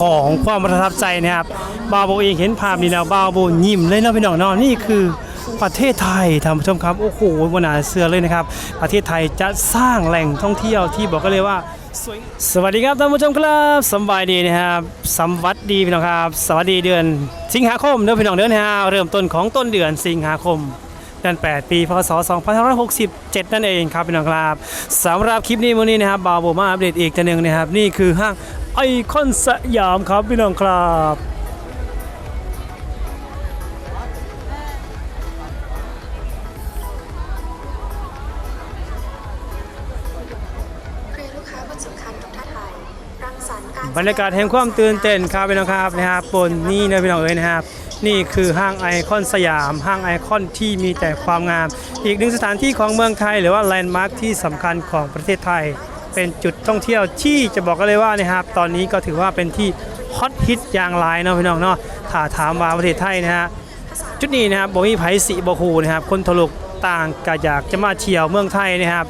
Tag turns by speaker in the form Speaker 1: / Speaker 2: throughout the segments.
Speaker 1: ของความประทับใจนะครับบาโบเองเห็นภาพนี้แล้วบาโบยิ้มเลยนะพี่น้องเนาะนี่คือประเทศไทยท่านผู้ชมครับโอ้โหบนหนาเสือเลยนะครับ ประเทศไทยจะสร้างแหล่งท่องเที่ยวที่บอกกันเลยว่าสวยสวัสดีครับท่านผู้ชมครับสบายดีนะครับสวัสดีพี่น้องครับ สวัสดีเดือนสิงหาคมเดือนพี่น้องเดือนฮะเริ่มต้นของต้นเดือนสิงหาคมเดือน8 ปีพศ 2567 นั่นเองครับพี่น้องครับสำหรับคลิปนี้วันนี้นะครับบาวโบมาอัปเดตอีกทีหนึ่งนะครับ นี่คือห้าง ไอคอนสยามครับพี่น้องครับ
Speaker 2: เรียนลูกค้าคนสำคัญทุกท่านไทยรังสรรค์การ
Speaker 1: บรรยากาศแห่งความตื่นเต้นครับพี่น้องครับนะครับบนนี่นะพี่น้องเอ๋ยนะครับ นี่คือห้างไอคอนสยาม ห้างไอคอนที่มีแต่ความงาม อีกหนึ่งสถานที่ของเมืองไทย หรือว่าแลนด์มาร์คที่สำคัญของประเทศไทย เป็นจุดท่องเที่ยวที่จะบอกกันเลยว่านะครับตอนนี้ก็ถือว่าเป็นที่ฮอตฮิตอย่างไรเนาะพี่น้องเนาะถ้าถามว่าประเทศไทยนะฮะจุดนี้นะครับบ่มีไผสิบ่ฮู้นะครับ คนทะลุต่างก็อยากจะมาเที่ยวเมืองไทยนะครับ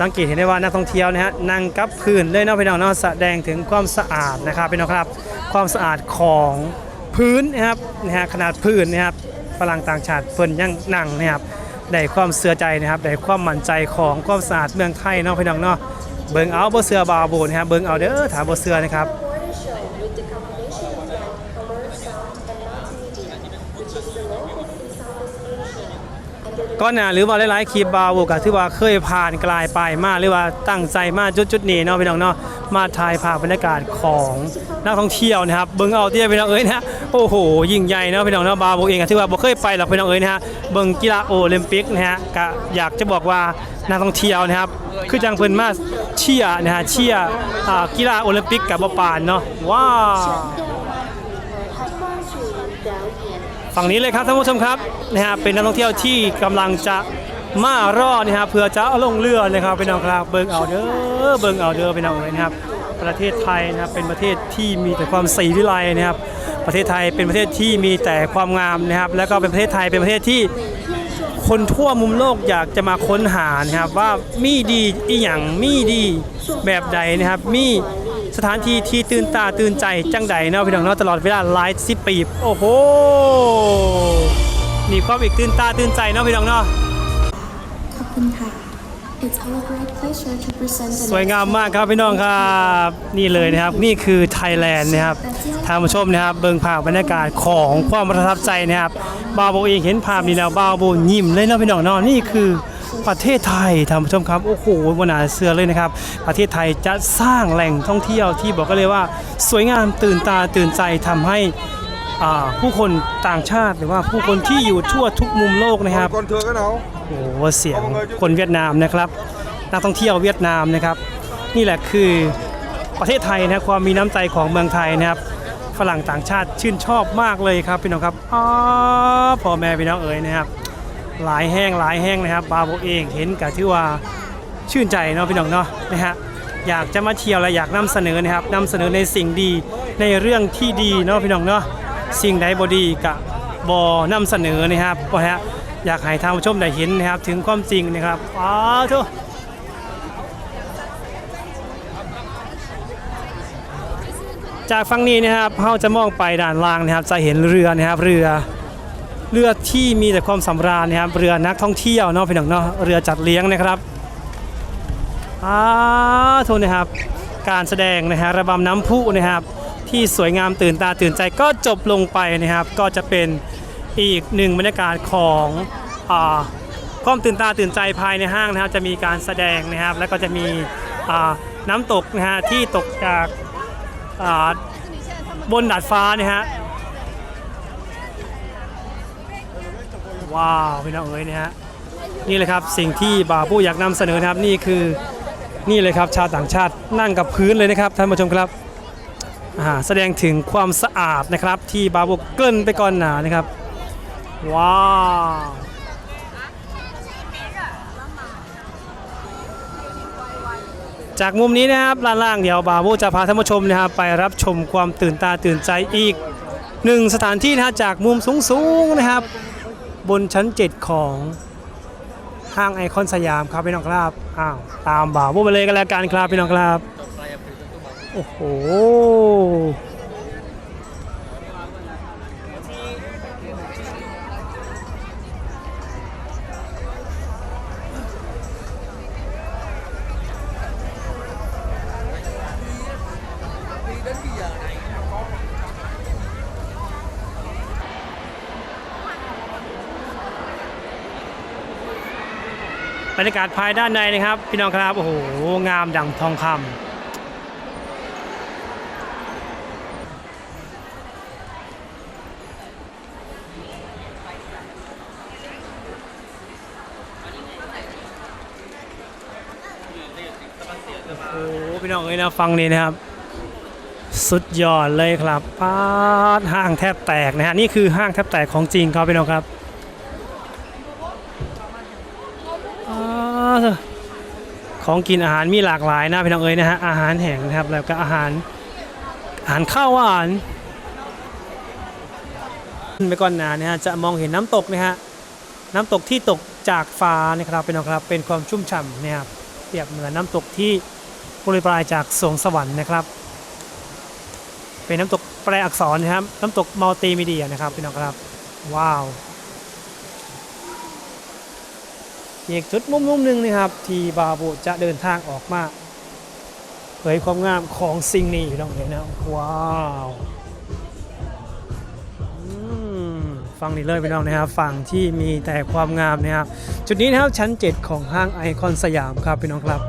Speaker 1: สังเกตเห็นได้ว่านักท่องเที่ยวนะฮะนั่งกับพื้นเลยเนาะพี่น้องเนาะแสดงถึงความสะอาดนะครับพี่น้องครับ ความสะอาดของพื้นนะครับนะฮะขนาดพื้นนะครับฝรั่งต่างชาติเพิ่นยังนั่งนะครับ ได้ความเสื่อใจนะครับได้ความมั่นใจของความสะอาดเมืองไทยเนาะพี่น้องเนาะเบิ่งเอาบ่เสือบาโบนะครับเบิ่งเอาเด้อถามบ่เสือนะครับ ก็น่ะหรือว่าหลายๆคลิปบาวก็ถือว่าเคยผ่านกลายไปมากหรือว่าตั้งใจมากจุดๆนี้เนาะพี่น้องเนาะมาถ่ายภาพบรรยากาศของนักท่องเที่ยวนะครับเบิ้งเอาเตี้ยพี่น้องเอ้ยนะโอ้โหยิ่งใหญ่เนาะพี่น้องเนาะบาวเองถือว่าบ่เคยไปหรอกพี่น้องเอ้ยนะฮะเบิ้งกีฬาโอลิมปิกนะฮะก็อยากจะบอกว่านักท่องเที่ยวนะครับคือจังเพิ่นมาเชียร์นะฮะเชียร์กีฬาโอลิมปิกกับบ่ปานเนาะว้าว ฝั่งนี้เลยครับท่านผู้ชมครับนะฮะเป็นนักท่องเที่ยวที่กำลังจะมารอดนะฮะเพื่อจะลงเรือนะครับพี่น้องครับเบิ่งเอาเด้อเบิ่งเอาเด้อพี่น้องเลยนะครับ ประเทศไทยนะครับเป็นประเทศที่มีแต่ความศรีวิไลนะครับ ประเทศไทยเป็นประเทศที่มีแต่ความงามนะครับ แล้วก็เป็นประเทศไทยเป็นประเทศที่คนทั่วมุมโลกอยากจะมาค้นหานะครับว่ามีดีอีหยังมีดีแบบใดนะครับมี สถานที่ที่ตื่นตาตื่นใจจังใดเนาะพี่น้องเนาะตลอดเวลาหลายสิบปี โอ้โห มีความอีกตื่นตาตื่นใจเนาะพี่น้องเนาะ
Speaker 2: ขอบคุณค่ะ It's our great pleasure to present the
Speaker 1: สวยงามมากครับพี่น้องครับนี่เลยนะครับนี่คือไทยแลนด์นะครับท่านผู้ชมนะครับเบิ่งภาพบรรยากาศของความประทับใจนะครับบาวโบเองเห็นภาพนี้แล้วบาวโบยิ้มเลยเนาะพี่น้องเนาะนี่คือ ประเทศไทยท่านผู้ชมครับโอ้โหบนหนาเสือเลยนะครับ ประเทศไทยจะสร้างแหล่งท่องเที่ยวที่บอกกันเลยว่า สวยงามตื่นตาตื่นใจทำให้ผู้คนต่างชาติหรือว่าผู้คนที่อยู่ทั่วทุกมุมโลกนะครับโอ้โหเสียงคนเวียดนามนะครับนักท่องเที่ยวเวียดนามนะครับ นี่แหละคือประเทศไทยนะความมีน้ำใจของเมืองไทยนะครับฝรั่งต่างชาติชื่นชอบมากเลยครับพี่น้องครับอ๋อพ่อแม่พี่น้องเอ๋ยนะครับ หลายแห้งหลายแห้งนะครับบาโบเองเห็นกับที่ว่าชื่นใจเนาะพี่น้องเนาะนะฮะอยากจะมาเที่ยวและอยากนำเสนอนะครับนำเสนอในสิ่งดีในเรื่องที่ดีเนาะพี่น้องเนาะสิ่งใดบดีกะบอนำเสนอนะครับเพราะฮะอยากให้ทางผู้ชมได้เห็นนะครับถึงความจริงนะครับอ้าวทุกจากฝั่งนี้นะครับเราจะมองไปด้านล่างนะครับ จะเห็นเรือนะครับเรือ เรือที่มีแต่ความสำราญนะครับเรือนักท่องเที่ยวเนาะพี่น้องเนาะเรือจัดเลี้ยงนะครับอ้าโทษนะครับ การแสดงนะฮะระบำน้ำพุนะครับ ที่สวยงามตื่นตาตื่นใจก็จบลงไปนะครับ ก็จะเป็นอีกหนึ่งบรรยากาศของอ่าความตื่นตาตื่นใจภายในห้างนะครับจะมีการแสดงนะครับ แล้วก็จะมีอ่าน้ำตกนะฮะที่ตกจากอ่าบนดาดฟ้านะฮะ ว้าวพี่น้องเอ๋ยนะฮะนี่เลยครับสิ่งที่บาวผู้อยากนำเสนอนะครับนี่คือนี่เลยครับชาวต่างชาตินั่งกับพื้นเลยนะครับท่านผู้ชมครับแสดงถึงความสะอาดนะครับที่บาวผู้เกริ่นไปก่อนหนานะครับว้าวจากมุมนี้นะครับล่างล่างๆเดี๋ยวบาวผู้จะพาท่านผู้ชมนะครับไปรับชมความตื่นตาตื่นใจอีกหนึ่งสถานที่นะจากมุมสูงๆนะครับ บนชั้น 7 ของห้างไอคอนสยามครับพี่น้องครับอ้าวตามบ่าวพวกไปเลยกันแล้วกันครับพี่น้องครับ โอ้โห บรรยากาศภายด้านในนะครับ พี่น้องครับ โอ้โห งามดังทองคำโอ้พี่น้องเอ้ยนะฟังนี่นะครับ สุดยอดเลยครับปาห้างแทบแตกนะฮะนี่คือห้างแทบแตกของจริงครับพี่น้องครับาของกินอาหารมีหลากหลายนะพี่น้องเอ้ยนะฮะอาหารแห้งนะครับแล้วก็อาหารอาหารข้าวหวานขึ้นไปก่อนหนานะฮะจะมองเห็นน้ำตกนะฮะน้ำตกที่ตกจากฟ้านะครับพี่น้องครับเป็นความชุ่มฉ่ำนะครับเปรียบเหมือนน้ำตกที่ปรยปลายจากสวงสวรรค์นะครับ เป็นน้ำตกแปลอักษรนะครับ น้ำตกมัลติมีเดียนะครับพี่น้องครับว้าว อีกจุดมุมมุมหนึ่งนะครับ ที่บาโบจะเดินทางออกมาเผยความงามของสิ่งนี้พี่น้องเห็นนะว้าวฟังนี่เลยพี่น้องนะครับฝั่งที่มีแต่ความงามนะครับ จุดนี้นะครับชั้น 7 ของห้างไอคอนสยามครับพี่น้องครับ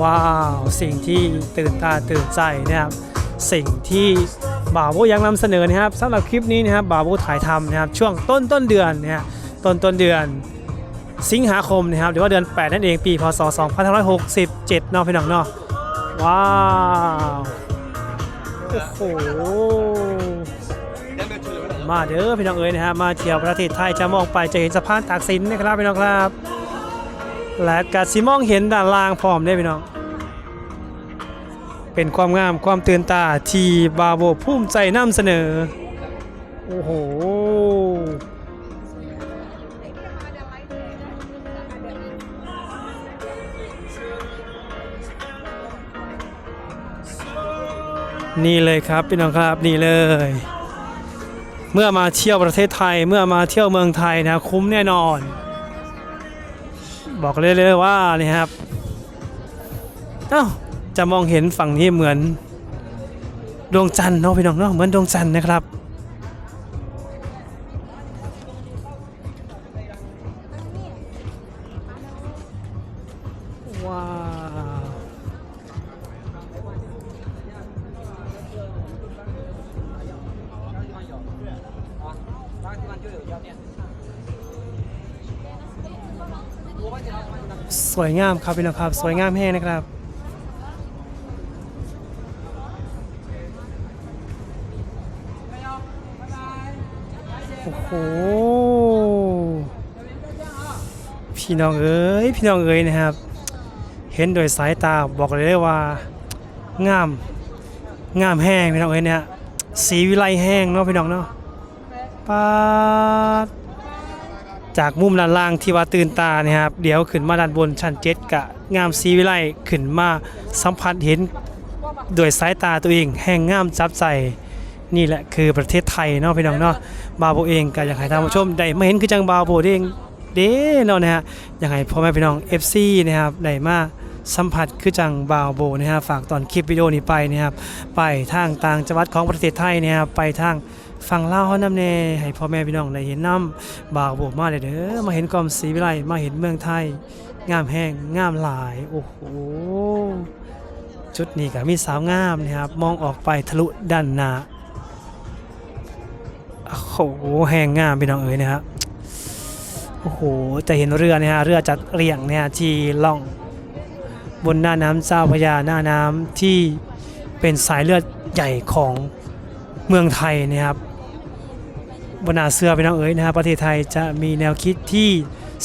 Speaker 1: ว้าวสิ่งที่ตื่นตาตื่นใจนะครับสิ่งที่บ่าวโบยังนำเสนอนะครับสำหรับคลิปนี้นะครับบ่าวโบถ่ายทำนะครับ ช่วงต้นต้นเดือนนะฮะต้นต้นเดือน สิงหาคมนะครับหรือว่าเดือน 8 นั่นเองปีพศ 2567เนาะพี่น้องเนาะว้าว โอ้โห มาเด้อพี่น้องเอ๋ยนะฮะมาเที่ยวประเทศไทยจะมองไปจะเห็นสะพานตากสินนะครับพี่น้องครับ และกาซิมองเห็นด้านล่างพร้อมได้พี่น้อง เป็นความงามความตื่นตาที่บาโบภูมิใจนำเสนอ โอ้โห นี่เลยครับพี่น้องครับนี่เลย เมื่อมาเที่ยวประเทศไทยเมื่อมาเที่ยวเมืองไทยนะ คุ้มแน่นอน บอกเลยเลยว่านี่ครับเอ้าจะมองเห็นฝั่งนี้เหมือน ดวงจันทร์เนาะพี่น้องเนาะเหมือนดวงจันทร์นะครับว้า วยงามครับพี่น้องครับสวยงามแห้งนะครับโอ้โหพี่น้องเอ๋ยพี่น้องเอ๋ยนะครับ เห็นโดยสายตาบอกเลยได้ว่างามงามแห้งพี่น้องเอ๋ยเนี่ยสีวิไลแห้งเนาะพี่น้องเนาะปาด จากมุมด้านล่างที่ว่าตื่นตาเนี่ยครับเดี๋ยวขึ้นมาด้านบนชั้นเจ็ดกะงามสีวิไลขึ้นมาสัมผัสเห็นโดยสายตาตัวเองแห้งงามจับใจนี่แหละคือประเทศไทยเนาะพี่น้องเนาะบาโบเองก็อยากให้ท่านผู้ชมได้มาเห็นคือจังบาโบเองเด้เนาะนะฮะอยากให้พ่อแม่พี่น้อง FC นะครับได้มาสัมผัสคือจังบาวโบนะฮะฝากตอนคลิปวิดีโอนี้ไปนะครับไปทางต่างจังหวัดของประเทศไทยนะครับไปทาง ฝั่งลาเฮานำแน่ให้พ่อแม่พี่น้องได้เห็นน้ำบาวโบมาเลยเด้อมาเห็นความศรีวิไลมาเห็นเมืองไทย งามแห้งงามหลาย โอ้โหจุดนี้ก็มีสาวงามนะครับมองออกไปทะลุด้านหน้าโอ้โหแห้งงามพี่น้องเอ๋ยนะครับโอ้โหจะเห็นเรือเนี่ยฮะเรือจัดเรียงเนี่ยที่ล่องบนหน้าน้ำเจ้าพระยาหน้าน้ำที่เป็นสายเลือดใหญ่ของ เมืองไทยนะครับบนหน้าเสือพี่น้องเอ๋ยนะครับประเทศไทยจะมีแนวคิดที่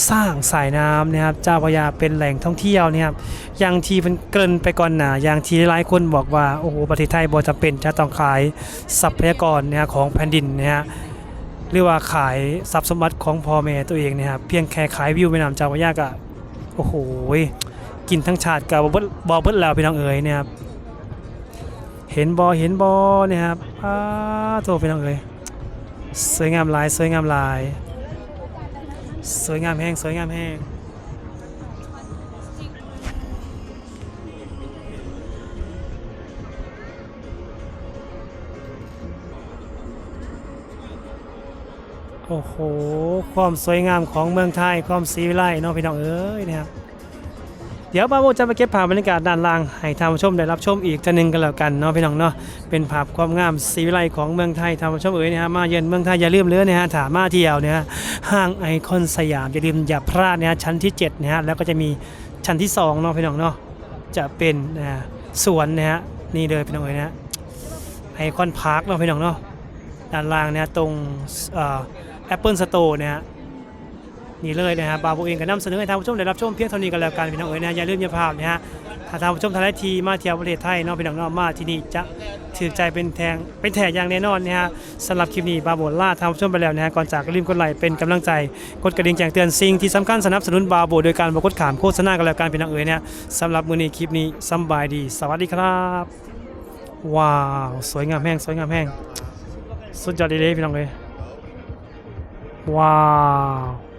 Speaker 1: สร้างสายน้ำนะครับเจ้าพระยาเป็นแหล่งท่องเที่ยวนะครับอย่างที่เป็นเกินไปก่อนหนาอย่างที่หลายคนบอกว่าโอ้โหประเทศไทยบ่จำเป็นจะต้องขายทรัพยากรนะฮะของแผ่นดินนะฮะหรือว่าขายทรัพย์สมบัติของพ่อแม่ตัวเองเนะครับเพียงแค่ขายวิวแม่น้ำเจ้าพระยาก็โอ้โหกินทั้งชาติกับบเบิดบอเบิดแล้วพี่น้องเอ๋ยเนี่ยครับ เห็นบอเห็นบอเนี่ยครับอ้าโตพี่น้องเอ้ยสวยงามลายสวยงามลาย สวยงามแห้งสวยงามแห้งโอ้โห ความสวยงามของเมืองไทย ความศรีวิไลเนาะพี่น้องเอ้ยนะครับ เดี๋ยวบาโบจะไปเก็บภาพบรรยากาศด้านล่าง ให้ท่านผู้ชมได้รับชมอีกท่านึงกันแล้วกันเนาะพี่น้องเนาะเป็นภาพความงามศรีวิไลของเมืองไทยท่านผู้ชมเอ๋ยนะฮะมาเยือนเมืองไทยอย่าลืมเลยนะฮะถามาเที่ยวเนี่ยฮะห้างไอคอนสยามอย่าลืมอย่าพลาดนะฮะชั้นที่7นะฮะแล้วก็จะมีชั้นที่2เนาะพี่น้องเนาะจะเป็นนะฮะสวนนะฮะนี่เลยพี่น้องเอ๋ยนะฮะไอคอนพาร์คเนาะพี่น้องเนาะด้านล่างเนี่ยตรงแอปเปิลสโตร์เนี่ยฮะ นี่เลยนะฮะบาบูเองก็นำเสนอให้ท่านผู้ชมได้รับชมเพียงเท่านี้กันแล้วกันพี่น้องเอ๋ยนะอย่าลืมอย่าพลาดนะฮะถ้าท่านผู้ชมทางไลฟ์ทีมาเที่ยวประเทศไทยเนาะพี่น้องเนาะมาที่นี่จะถือใจเป็นแทงเป็นแถอย่างแน่นอนนะฮะสำหรับคลิปนี้บาบูล่าท่านผู้ชมไปแล้วนะฮะก่อนจากก็ลืมกดไลค์เป็นกำลังใจกดกระดิ่งแจ้งเตือนสิ่งที่สำคัญสนับสนุนบาบูโดยการบกดขามโฆษณากันแล้วกันพี่น้องเอ๋ยเนี่ยสำหรับมื้อนี้คลิปนี้สบายดี สวัสดีครับว้าวสวยงามแห้งสวยงามแห้งสุดยอดเลยพี่น้องเอ๋ยว้าว